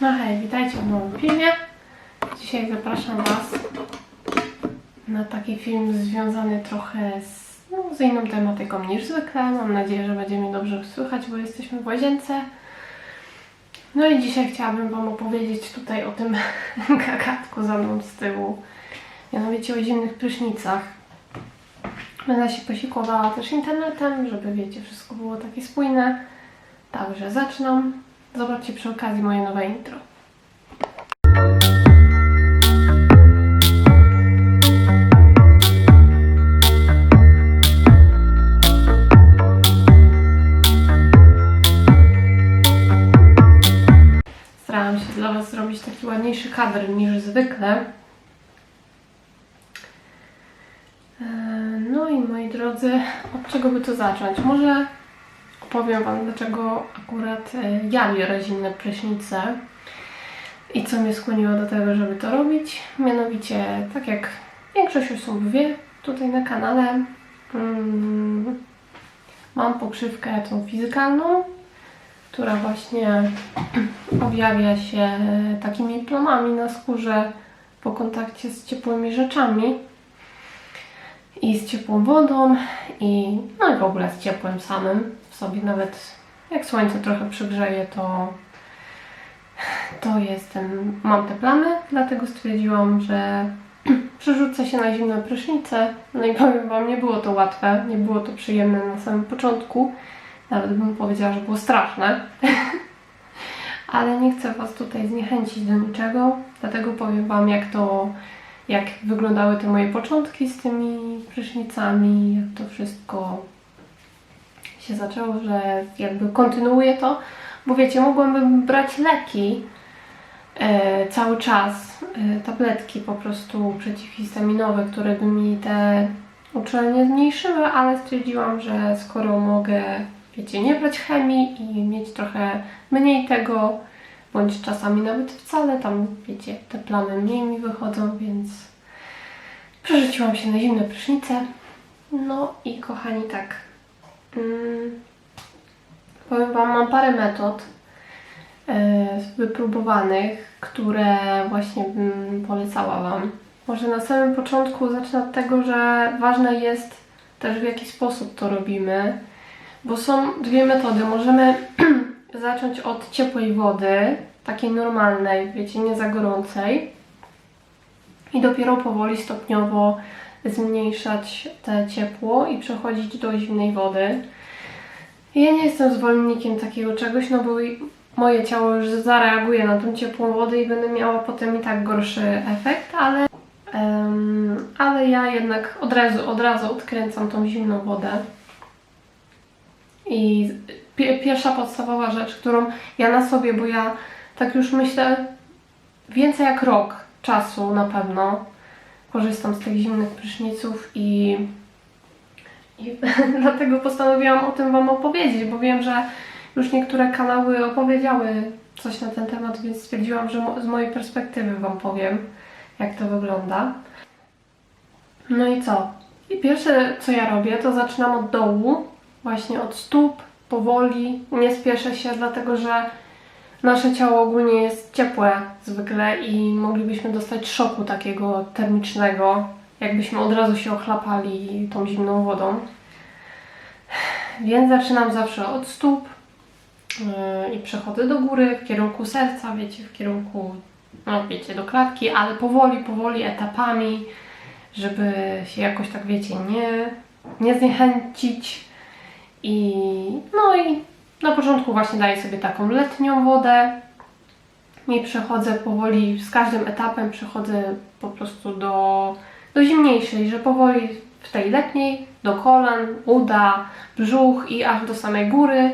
No hej, witajcie w nowym filmie. Dzisiaj zapraszam Was na taki film związany trochę z, no, z inną tematyką niż zwykle. Mam nadzieję, że będzie mnie dobrze słychać, bo jesteśmy w łazience. No i dzisiaj chciałabym Wam opowiedzieć tutaj o tym gagatku za mną z tyłu. Mianowicie o zimnych prysznicach. Będę się posiłkowała też internetem, żeby wiecie, wszystko było takie spójne. Także zaczynam. Zobaczcie przy okazji moje nowe intro. Starałam się dla Was zrobić taki ładniejszy kadr niż zwykle. Eee, No i moi drodzy, od czego by tu zacząć? Może opowiem Wam, dlaczego akurat e, ja biorę zimne prysznice i co mnie skłoniło do tego, żeby to robić. Mianowicie, tak jak większość osób wie, tutaj na kanale mm, mam pokrzywkę tą fizykalną, która właśnie objawia się takimi plamami na skórze po kontakcie z ciepłymi rzeczami i z ciepłą wodą i no i w ogóle z ciepłem samym w sobie nawet jak słońce trochę przygrzeje to to jestem, mam te plamy, dlatego stwierdziłam, że przerzucę się na zimne prysznice. No i powiem Wam, nie było to łatwe, nie było to przyjemne na samym początku. Nawet bym powiedziała, że było straszne. Ale nie chcę Was tutaj zniechęcić do niczego, dlatego powiem Wam, jak to jak wyglądały te moje początki z tymi prysznicami, jak to wszystko się zaczęło, że jakby kontynuuję to, bo wiecie, mogłabym brać leki e, cały czas, e, tabletki po prostu przeciwhistaminowe, które by mi te uczelnie zmniejszyły, ale stwierdziłam, że skoro mogę, wiecie, nie brać chemii i mieć trochę mniej tego, bądź czasami nawet wcale, tam wiecie, te plamy mniej mi wychodzą, więc przerzuciłam się na zimne prysznice. No i kochani, tak. Mm, powiem Wam, mam parę metod e, wypróbowanych, które właśnie bym polecała Wam. Może na samym początku zacznę od tego, że ważne jest też w jaki sposób to robimy, bo są dwie metody. Możemy zacząć od ciepłej wody, takiej normalnej, wiecie, nie za gorącej. I dopiero powoli, stopniowo zmniejszać te ciepło i przechodzić do zimnej wody. Ja nie jestem zwolennikiem takiego czegoś, no bo moje ciało już zareaguje na tą ciepłą wodę i będę miała potem i tak gorszy efekt, ale, em, ale ja jednak od razu, od razu odkręcam tą zimną wodę. I pierwsza podstawowa rzecz, którą ja na sobie, bo ja tak już myślę więcej jak rok czasu na pewno korzystam z tych zimnych pryszniców i, i dlatego postanowiłam o tym Wam opowiedzieć, bo wiem, że już niektóre kanały opowiedziały coś na ten temat, więc stwierdziłam, że z mojej perspektywy Wam powiem, jak to wygląda. No i co? I pierwsze, co ja robię, to zaczynam od dołu, właśnie od stóp, powoli, nie spieszę się, dlatego że nasze ciało ogólnie jest ciepłe zwykle i moglibyśmy dostać szoku takiego termicznego, jakbyśmy od razu się ochlapali tą zimną wodą. Więc zaczynam zawsze od stóp yy, i przechodzę do góry, w kierunku serca, wiecie, w kierunku, no wiecie, do klatki, ale powoli, powoli, etapami, żeby się jakoś tak, wiecie, nie, nie zniechęcić. I no i na początku właśnie daję sobie taką letnią wodę i przechodzę powoli, z każdym etapem przechodzę po prostu do, do zimniejszej, że powoli w tej letniej do kolan, uda, brzuch i aż do samej góry.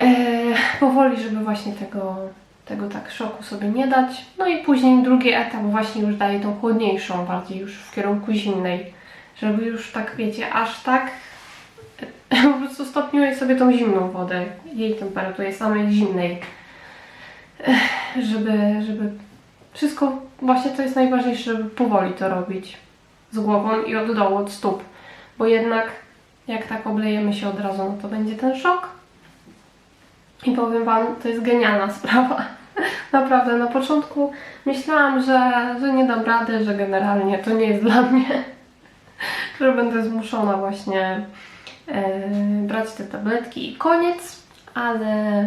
E, powoli, żeby właśnie tego, tego tak szoku sobie nie dać. No i później drugi etap właśnie już daję tą chłodniejszą, bardziej już w kierunku zimnej, żeby już tak wiecie, aż tak po prostu stopniuję sobie tą zimną wodę, jej temperaturę, samej zimnej, Ech, żeby, żeby wszystko, właśnie to jest najważniejsze, żeby powoli to robić. Z głową i od dołu, od stóp, bo jednak jak tak oblejemy się od razu, no to będzie ten szok. I powiem Wam, to jest genialna sprawa, Naprawdę, na początku myślałam, że, że nie dam rady, że generalnie to nie jest dla mnie, że będę zmuszona właśnie brać te tabletki i koniec, ale,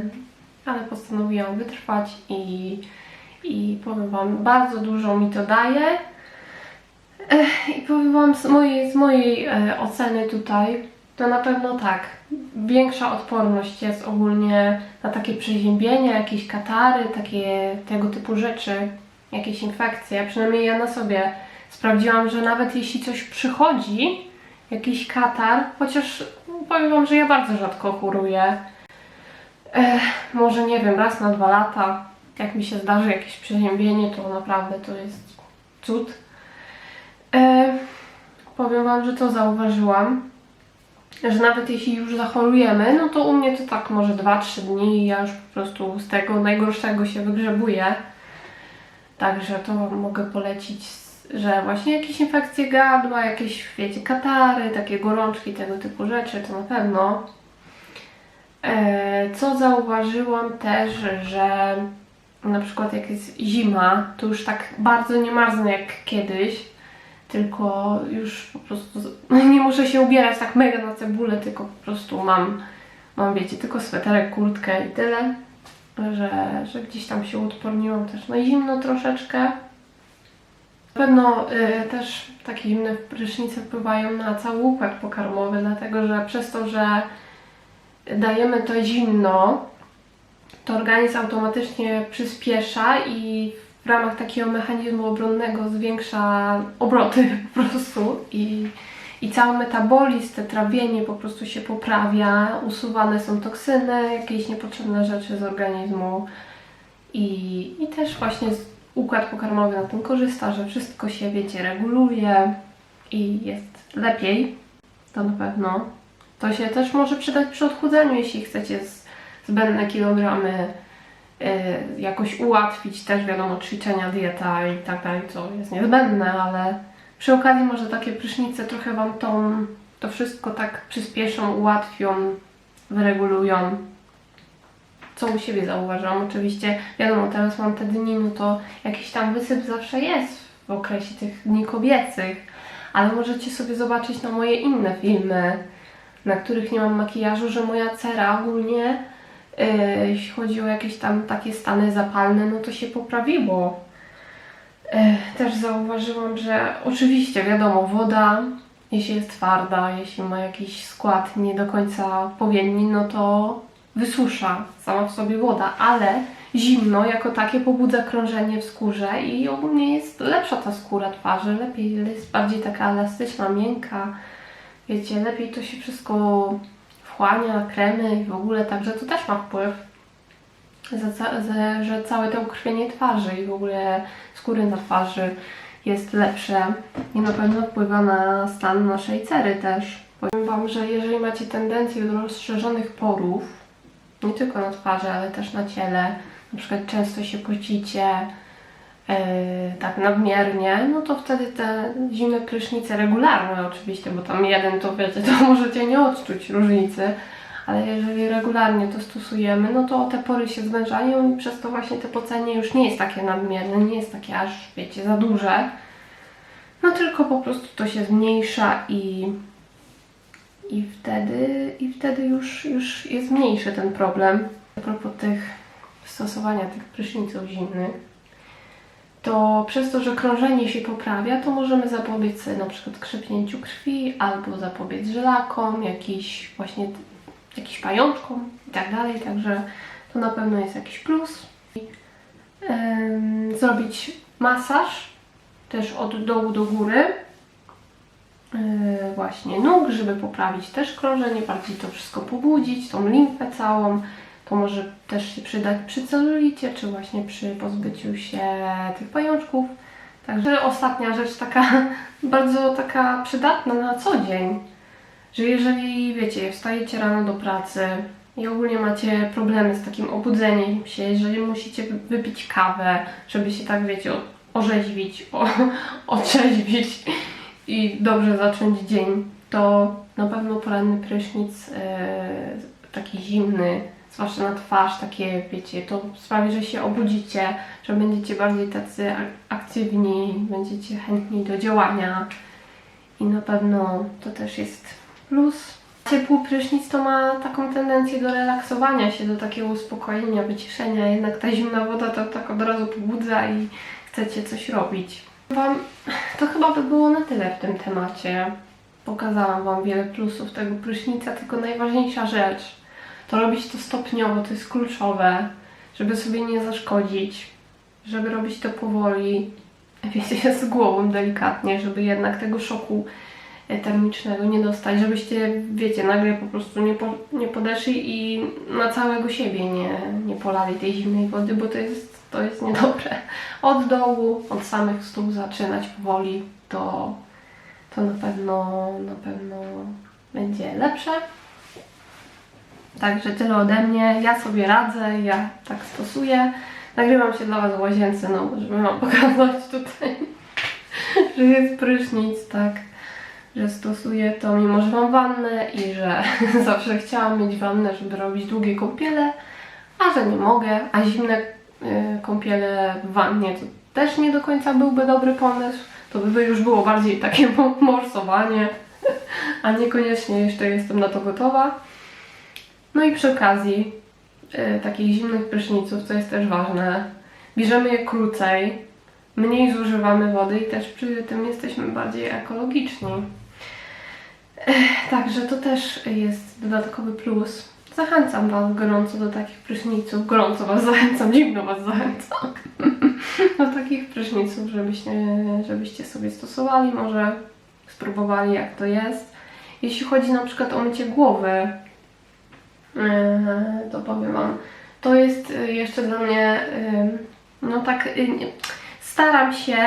ale postanowiłam wytrwać i, i powiem Wam, bardzo dużo mi to daje. Ech, I powiem Wam z mojej, z mojej e, oceny tutaj, to na pewno tak. Większa odporność jest ogólnie na takie przeziębienia, jakieś katary, takie tego typu rzeczy, jakieś infekcje. Przynajmniej ja na sobie sprawdziłam, że nawet jeśli coś przychodzi, jakiś katar, chociaż powiem Wam, że ja bardzo rzadko choruję. Ech, może nie wiem, raz na dwa lata, jak mi się zdarzy jakieś przeziębienie, to naprawdę to jest cud. E, powiem Wam, że to zauważyłam, że nawet jeśli już zachorujemy, no to u mnie to tak może 2-3 dni i ja już po prostu z tego najgorszego się wygrzebuję. Także to Wam mogę polecić, że właśnie jakieś infekcje gardła, jakieś, wiecie, katary, takie gorączki, tego typu rzeczy, to na pewno. E, Co zauważyłam też, że na przykład jak jest zima, to już tak bardzo nie marznę jak kiedyś, tylko już po prostu nie muszę się ubierać tak mega na cebulę, tylko po prostu mam, mam wiecie, tylko sweterek, kurtkę i tyle, że, że gdzieś tam się uodporniłam też na zimno troszeczkę. Na pewno y, też takie zimne prysznice wpływają na cały układ pokarmowy, dlatego że przez to, że dajemy to zimno, to organizm automatycznie przyspiesza i w ramach takiego mechanizmu obronnego zwiększa obroty po prostu i, i cały metabolizm, te trawienie po prostu się poprawia, usuwane są toksyny, jakieś niepotrzebne rzeczy z organizmu i, i też właśnie układ pokarmowy na tym korzysta, że wszystko się, wiecie, reguluje i jest lepiej, to na pewno. To się też może przydać przy odchudzaniu, jeśli chcecie zbędne kilogramy y, jakoś ułatwić też wiadomo ćwiczenia, dieta i tak dalej, co jest niezbędne, ale przy okazji może takie prysznice trochę Wam tą, to wszystko tak przyspieszą, ułatwią, wyregulują. Co u siebie zauważyłam, oczywiście wiadomo, teraz mam te dni, no to jakiś tam wysyp zawsze jest w okresie tych dni kobiecych, ale możecie sobie zobaczyć na moje inne filmy, na których nie mam makijażu, że moja cera ogólnie Yy, jeśli chodzi o jakieś tam takie stany zapalne, no to się poprawiło. Yy, Też zauważyłam, że oczywiście, wiadomo, woda, jeśli jest twarda, jeśli ma jakiś skład nie do końca odpowiedni, no to wysusza sama w sobie woda, ale zimno jako takie pobudza krążenie w skórze i ogólnie jest lepsza ta skóra twarzy, lepiej jest bardziej taka elastyczna, miękka. Wiecie, lepiej to się wszystko wchłania, kremy i w ogóle, także to też ma wpływ, że całe to ukrwienie twarzy i w ogóle skóry na twarzy jest lepsze i na pewno wpływa na stan naszej cery też. Powiem Wam, że jeżeli macie tendencję do rozszerzonych porów, nie tylko na twarzy, ale też na ciele, na przykład często się pocicie, yy, tak nadmiernie, no to wtedy te zimne prysznice regularne oczywiście, bo tam jeden to wiecie, to możecie nie odczuć różnicy, ale jeżeli regularnie to stosujemy, no to te pory się zwężają i przez to właśnie te pocenie już nie jest takie nadmierne, nie jest takie aż, wiecie, za duże, no tylko po prostu to się zmniejsza i i wtedy, i wtedy już, już jest mniejszy ten problem. A propos tych stosowania tych pryszniców zimnych, to przez to, że krążenie się poprawia, to możemy zapobiec na przykład krzepnięciu krwi albo zapobiec żelakom, jakiś właśnie jakiś pajączkom i tak dalej, także to na pewno jest jakiś plus. Zrobić masaż też od dołu do góry właśnie nóg, żeby poprawić też krążenie, bardziej to wszystko pobudzić, tą limfę całą. To może też się przydać przy celulicie, czy właśnie przy pozbyciu się tych pajączków. Także ostatnia rzecz taka bardzo taka przydatna na co dzień, że jeżeli wiecie, wstajecie rano do pracy i ogólnie macie problemy z takim obudzeniem się, jeżeli musicie wy- wypić kawę, żeby się tak wiecie, orzeźwić, o, otrzeźwić i dobrze zacząć dzień, to na pewno poranny prysznic e, taki zimny zwłaszcza na twarz, takie wiecie, to sprawi, że się obudzicie, że będziecie bardziej tacy ak- aktywni, będziecie chętni do działania i na pewno to też jest plus. Ciepły prysznic to ma taką tendencję do relaksowania się, do takiego uspokojenia, wyciszenia, jednak ta zimna woda to tak od razu pobudza i chcecie coś robić. Wam, to chyba by było na tyle w tym temacie. Pokazałam Wam wiele plusów tego prysznica, tylko najważniejsza rzecz to robić to stopniowo, to jest kluczowe, żeby sobie nie zaszkodzić, żeby robić to powoli, wiecie, z głową delikatnie, żeby jednak tego szoku e, termicznego nie dostać, żebyście, wiecie, nagle po prostu nie, po, nie podeszli i na całego siebie nie, nie polali tej zimnej wody, bo to jest, to jest niedobre. Od dołu, od samych stóp zaczynać powoli, to, to na pewno, na pewno będzie lepsze. Także tyle ode mnie. Ja sobie radzę, ja tak stosuję. Nagrywam się dla Was w łazience, no żeby Wam pokazać tutaj, że jest prysznic, tak, że stosuję to mimo, że mam wannę i że zawsze chciałam mieć wannę, żeby robić długie kąpiele, a że nie mogę, a zimne kąpiele w wannie to też nie do końca byłby dobry pomysł. To by już było bardziej takie morsowanie, a niekoniecznie jeszcze jestem na to gotowa. No i przy okazji y, takich zimnych pryszniców, co jest też ważne, bierzemy je krócej, mniej zużywamy wody i też przy tym jesteśmy bardziej ekologiczni. Także to też jest dodatkowy plus. Zachęcam Was gorąco do takich pryszniców. Gorąco Was zachęcam, zimno Was zachęcam do takich pryszniców, żebyście, żebyście sobie stosowali, może spróbowali jak to jest. Jeśli chodzi na przykład o mycie głowy, Yy, to powiem Wam. To jest y, jeszcze dla mnie, ym, no tak, staram się,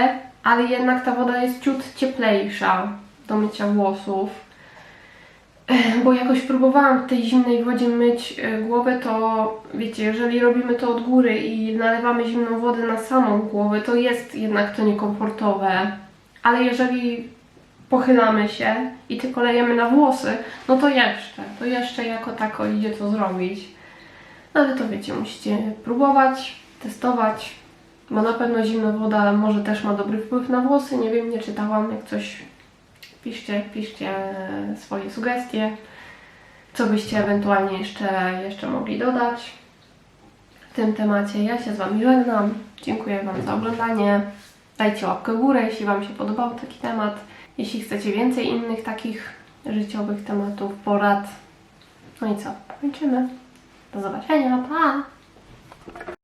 ale jednak ta woda jest ciut cieplejsza do mycia włosów. Bo jakoś próbowałam w tej zimnej wodzie myć y, głowę, to wiecie, jeżeli robimy to od góry i nalewamy zimną wodę na samą głowę, to jest jednak to niekomfortowe. Ale jeżeli pochylamy się i tylko lejemy na włosy, no to jeszcze, to jeszcze jako tako idzie to zrobić. No ale to wiecie, musicie próbować, testować, bo na pewno zimna woda może też ma dobry wpływ na włosy, nie wiem, nie czytałam, jak coś piszcie, piszcie swoje sugestie, co byście ewentualnie jeszcze, jeszcze mogli dodać w tym temacie. Ja się z Wami żegnam, dziękuję Wam za oglądanie, dajcie łapkę w górę, jeśli Wam się podobał taki temat. Jeśli chcecie więcej innych takich życiowych tematów, porad. No i co? Kończymy. Do zobaczenia. Pa!